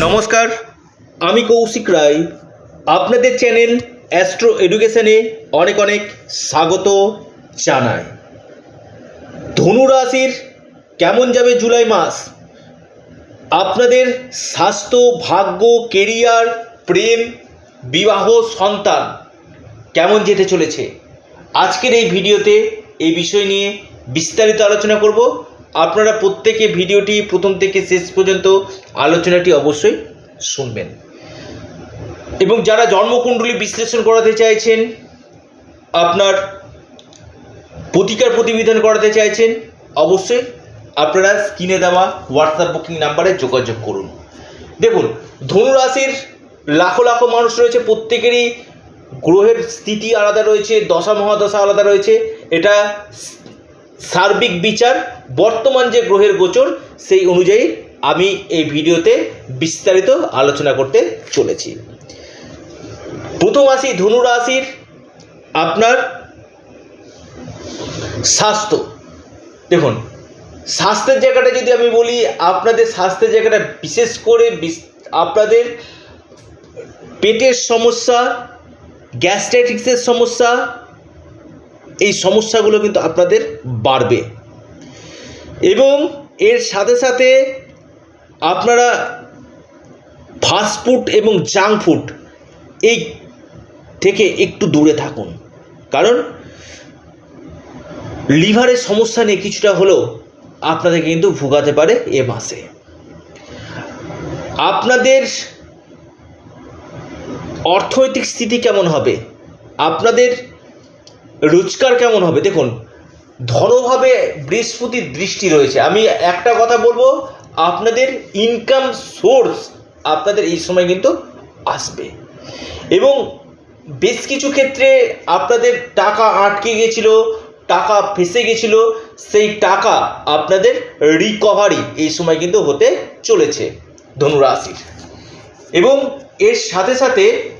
নমস্কার, আমি কৌশিক রায়। আপনাদের চ্যানেল অ্যাস্ট্রো এডুকেশনে অনেক অনেক স্বাগত জানাই। ধনু রাশির কেমন যাবে জুলাই মাস? আপনাদের স্বাস্থ্য, ভাগ্য, কেরিয়ার, প্রেম, বিবাহ, সন্তান কেমন যেতে চলেছে? আজকের এই ভিডিওতে এই বিষয় নিয়ে বিস্তারিত আলোচনা করব। আপনারা প্রত্যেকে ভিডিওটি প্রথম থেকে শেষ পর্যন্ত আলোচনাটি অবশ্যই শুনবেন। এবং যারা জন্মকুণ্ডলী বিশ্লেষণ করাতে চাইছেন, আপনার প্রতিকার প্রতিবিধান করাতে চাইছেন, অবশ্যই আপনারা স্ক্রিনে দেওয়া হোয়াটসঅ্যাপ বুকিং নাম্বারে যোগাযোগ করুন। দেখুন, ধনুরাশির লাখো লাখো মানুষ রয়েছে, প্রত্যেকেরই গ্রহের স্থিতি আলাদা রয়েছে, দশা মহাদশা আলাদা রয়েছে, এটা সার্বিক বিচার, বর্তমান যে গ্রহের গোচর, সেই অনুযায়ী আমি এই ভিডিওতে বিস্তারিত আলোচনা করতে চলেছি। প্রথম আসি ধনু রাশির আপনার স্বাস্থ্য। দেখুন, স্বাস্থ্যের জায়গাটা যদি আমি বলি, আপনাদের স্বাস্থ্যের জায়গাটা বিশেষ করে আপনাদের পেটের সমস্যা গ্যাস্ট্রাইটিক্সের সমস্যা এই সমস্যাগুলো কিন্তু আপনাদের বাড়বে। এবং এর সাথে সাথে আপনারা ফাস্টফুড এবং জাঙ্ক ফুড এই থেকে একটু দূরে থাকুন। কারণ লিভারের সমস্যা নিয়ে কিছুটা হলেও আপনাদের কিন্তু ভোগাতে পারে এ মাসে। আপনাদের অর্থনৈতিক স্থিতি কেমন হবে? আপনাদের রোজগার কেমন হবে? দেখুন, ধনভাবে বৃহস্পতির দৃষ্টি রয়েছে। আমি একটা কথা বলব, আপনাদের ইনকাম সোর্স আপনাদের এই সময় কিন্তু আসবে। এবং বেশ কিছু ক্ষেত্রে আপনাদের টাকা আটকে গেছিল টাকা ফেসে গেছিল সেই টাকা আপনাদের রিকভারি এই সময় কিন্তু হতে চলেছে ধনুরাশির। এবং এর সাথে সাথে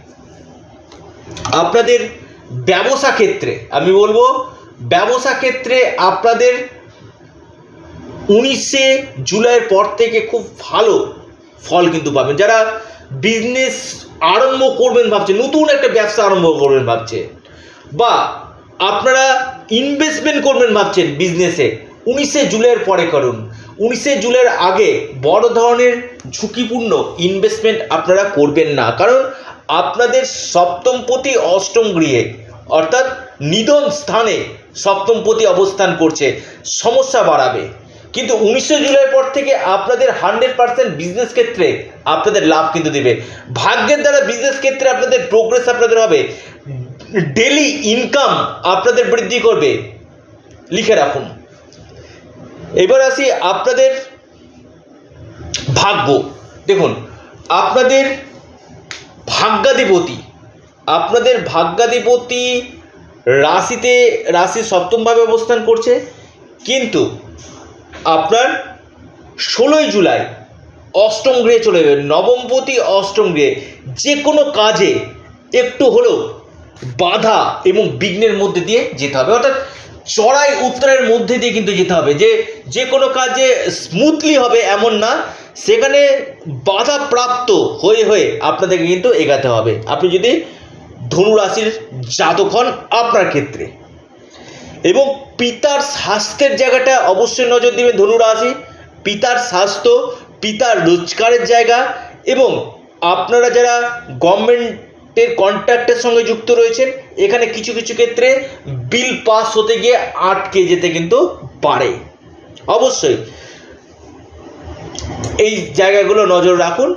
আপনাদের ব্যবসা ক্ষেত্রে, আমি বলব ব্যবসা ক্ষেত্রে আপনাদের উনিশে জুলাইয়ের পর থেকে খুব ভালো ফল কিন্তু পাবেন। যারা বিজনেস আরম্ভ করবেন ভাবছে, নতুন একটা ব্যবসা আরম্ভ করবেন ভাবছে, বা আপনারা ইনভেস্টমেন্ট করবেন ভাবছেন বিজনেসে উনিশে জুলাইয়ের পরে করুন। উনিশে জুলাইয়ের আগে বড় ধরনের ঝুঁকিপূর্ণ ইনভেস্টমেন্ট আপনারা করবেন না। কারণ আপনাদের সপ্তমপতি অষ্টম গৃহে অর্থাৎ নিধন স্থানে সপ্তমপতি অবস্থান করছে, সমস্যা বাড়াবে। কিন্তু উনিশে জুলাই পর থেকে আপনাদের হান্ড্রেড পার্সেন্ট বিজনেস ক্ষেত্রে আপনাদের লাভ কিন্তু দেবে। ভাগ্যের দ্বারা বিজনেস ক্ষেত্রে আপনাদের প্রোগ্রেস আপনাদের হবে। ডেলি ইনকাম আপনাদের বৃদ্ধি করবে। লিখে রাখুন। এবার আসি আপনাদের ভাগ্য। দেখুন, আপনাদের ভাগ্যাধিপতি আপনাদের ভাগ্যাধিপতি রাশিতে, রাশি সপ্তমভাবে অবস্থান করছে। কিন্তু আপনার ষোলোই জুলাই অষ্টম গৃহে চলে যাবে। নবমপতি অষ্টম গৃহে। যে কোনো কাজে একটু হলেও বাধা এবং বিঘ্নের মধ্যে দিয়ে যেতে হবে। অর্থাৎ চড়াই উত্তরের মধ্যে দিয়ে কিন্তু যেতে হবে। যে যে কোনো কাজে স্মুথলি হবে এমন না। সেখানে বাধা প্রাপ্ত হয়ে হয়ে আপনাদেরকে কিন্তু এগাতে হবে। আপনি যদি ধনু রাশির জাতক হন আপনার ক্ষেত্রে। এবং পিতার স্বাস্থ্যের জায়গাটা অবশ্যই নজর দিবেন ধনু রাশি পিতার স্বাস্থ্য, পিতার রোজগারের জায়গা এবং আপনারা যারা গভর্নমেন্টের কন্ট্রাক্টের সঙ্গে যুক্ত রয়েছেন, এখানে কিছু কিছু ক্ষেত্রে বিল পাস হতে গিয়ে আটকে যেতে কিন্তু পারে। অবশ্যই এই জায়গাগুলো নজর রাখুন।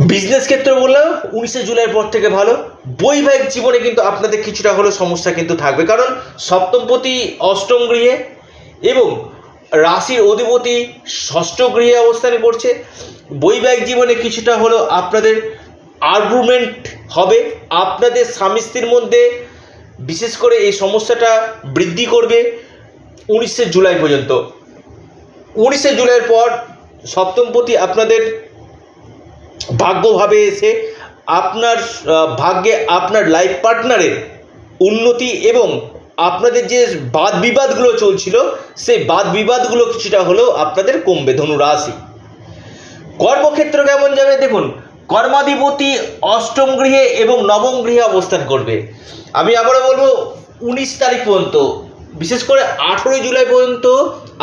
বিজনেস ক্ষেত্রে বললাম, উনিশে জুলাইয়ের পর থেকে ভালো। বৈবাহিক জীবনে কিন্তু আপনাদের কিছুটা হলেও সমস্যা কিন্তু থাকবে। কারণ সপ্তমপতি, অষ্টম গৃহে এবং রাশির অধিপতি ষষ্ঠ গৃহে অবস্থানে করছে বৈবাহিক জীবনে কিছুটা হলেও আপনাদের আর্গুমেন্ট হবে। আপনাদের স্বামী স্ত্রীর মধ্যে বিশেষ করে এই সমস্যাটা বৃদ্ধি করবে উনিশে জুলাই পর্যন্ত। উনিশে জুলাইয়ের পর সপ্তমপতি আপনাদের ভাগ্যভাবে এসে আপনার ভাগ্যে আপনার লাইফ পার্টনারের উন্নতি এবং আপনাদের যে বাদ বিবাদগুলো চলছিল, সেই বাদ বিবাদগুলো কিছুটা হলেও আপনাদের কমবে। ধনু রাশি। কর্মক্ষেত্র কেমন যাবে দেখুন, কর্মাধিপতি অষ্টম গৃহে এবং নবম গৃহে অবস্থান করবে। আমি আবারও বলব, উনিশ তারিখ পর্যন্ত, বিশেষ করে আঠেরোই জুলাই পর্যন্ত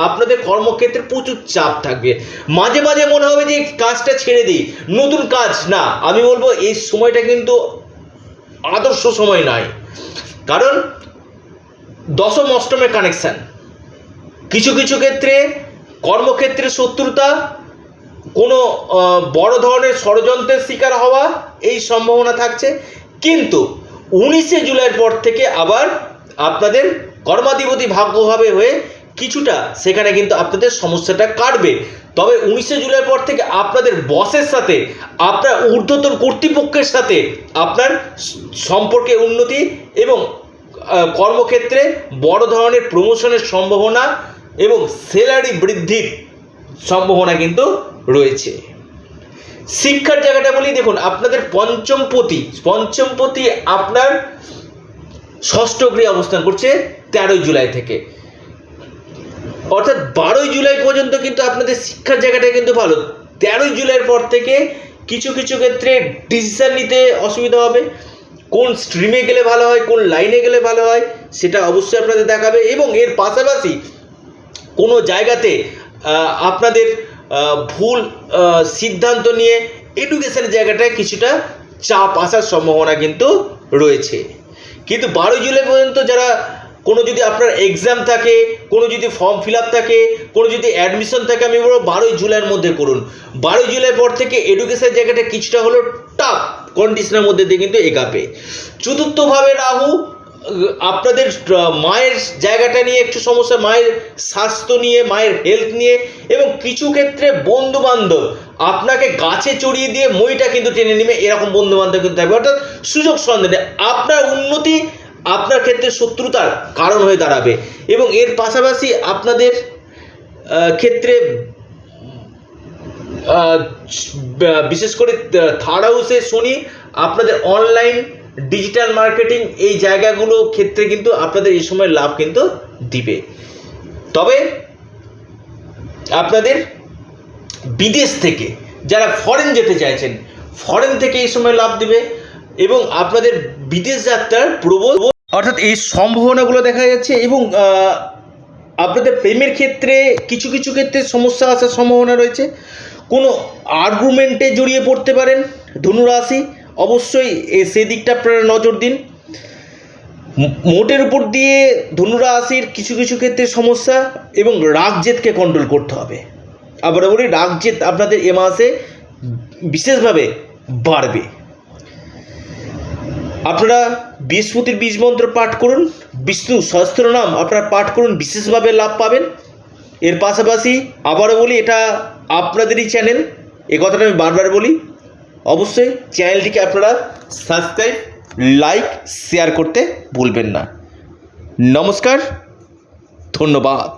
আপনাদের কর্মক্ষেত্রে প্রচুর চাপ থাকবে। মাঝে মাঝে মনে হবে যে কাজটা ছেড়ে দিই। নতুন কাজ, না, আমি বলব এই সময়টা কিন্তু আদর্শ সময় নয়। কারণ দশম, অষ্টমের কানেকশান কিছু কিছু ক্ষেত্রে কর্মক্ষেত্রে শত্রুতা, কোনো বড় ধরনের ষড়যন্ত্রের শিকার হওয়া, এই সম্ভাবনা থাকছে। কিন্তু উনিশে জুলাইয়ের পর থেকে আবার আপনাদের কর্মাধিপতি ভাগ্যভাবে হয়ে কিছুটা সেখানে কিন্তু আপনাদের সমস্যাটা কাটবে। তবে উনিশে জুলাই পর থেকে আপনাদের বসের সাথে, আপনার ঊর্ধ্বতন কর্তৃপক্ষের সাথে আপনার সম্পর্কে উন্নতি এবং কর্মক্ষেত্রে বড় ধরনের প্রমোশনের সম্ভাবনা এবং স্যালারি বৃদ্ধির সম্ভাবনা কিন্তু রয়েছে। শিক্ষার জায়গাটা বলি, দেখুন, আপনাদের পঞ্চমপতি পঞ্চমপতি আপনার ষষ্ঠ গৃহে অবস্থান করছে তেরোই জুলাই থেকে। অর্থাৎ বারোই জুলাই পর্যন্ত কিন্তু আপনাদের শিক্ষার জায়গাটা কিন্তু ভালো। তেরোই জুলাইয়ের পর থেকে কিছু কিছু ক্ষেত্রে ডিসিশন নিতে অসুবিধা হবে। কোন স্ট্রিমে গেলে ভালো হয়, কোন লাইনে গেলে ভালো হয়, সেটা অবশ্যই আপনাদের দেখাবে। এবং এর পাশাপাশি কোনো জায়গাতে আপনাদের ভুল সিদ্ধান্ত নিয়ে এডুকেশনের জায়গাটায় কিছুটা চাপ আসার সম্ভাবনা কিন্তু রয়েছে। কিন্তু বারোই জুলাই পর্যন্ত যারা কোনো যদি আপনার এক্সাম থাকে, কোনো যদি ফর্ম ফিল আপ থাকে, কোনো যদি অ্যাডমিশন থাকে, আমি বলব বারোই জুলাইয়ের মধ্যে করুন। বারোই জুলাই পর থেকে এডুকেশনের জায়গাটা কিছুটা হলো টাফ কন্ডিশনের মধ্যে দিয়ে কিন্তু এগাবে চতুর্থভাবে রাহু, আপনাদের মায়ের জায়গাটা নিয়ে একটু সমস্যা, মায়ের স্বাস্থ্য নিয়ে, মায়ের হেলথ নিয়ে, এবং কিছু ক্ষেত্রে বন্ধু বান্ধব আপনাকে গাছে চড়িয়ে দিয়ে মইটা কিন্তু টেনে নেবে, এরকম বন্ধু বান্ধব কিন্তু থাকবে। অর্থাৎ সুযোগ সন্ধানে আপনার উন্নতি আপনার ক্ষেত্রে শত্রুতার কারণ হয়ে দাঁড়াবে এবং এর পাশাপাশি আপনাদের ক্ষেত্রে বিশেষ করে থার্ড হাউসে শনি আপনাদের অনলাইন ডিজিটাল মার্কেটিং এই জায়গাগুলো ক্ষেত্রে কিন্তু আপনাদের এই সময় লাভ কিন্তু দিবে। তবে আপনাদের বিদেশ থেকে যারা ফরেন যেতে চাইছেন ফরেন থেকে এই সময় লাভ দিবে এবং আপনাদের বিদেশ যাত্রার প্রবল অর্থাৎ এই সম্ভাবনাগুলো দেখা যাচ্ছে এবং আপনাদের প্রেমের ক্ষেত্রে কিছু কিছু ক্ষেত্রে সমস্যা আসার সম্ভাবনা রয়েছে। কোনো আর্গুমেন্টে জড়িয়ে পড়তে পারেন ধনুরাশি, অবশ্যই সেদিকটা আপনারা নজর দিন। মোটের উপর দিয়ে ধনুরাশির কিছু কিছু ক্ষেত্রে সমস্যা এবং রাগ জেদকে কন্ট্রোল করতে হবে। আবার বলি রাগ জেদ আপনাদের এ মাসে বিশেষভাবে বাড়বে। আপনারা বৃহস্পতির বীজ মন্ত্র পাঠ করুন। বিষ্ণু সহস্র নাম আপনার পাঠ করুন, বিশেষভাবে লাভ পাবেন। এর পাশাপাশি আবারও বলি, এটা আপনাদেরই চ্যানেল এ কথাটা আমি বারবার বলি। অবশ্যই চ্যানেলটিকে আপনারা সাবস্ক্রাইব লাইক শেয়ার করতে ভুলবেন না। নমস্কার, ধন্যবাদ।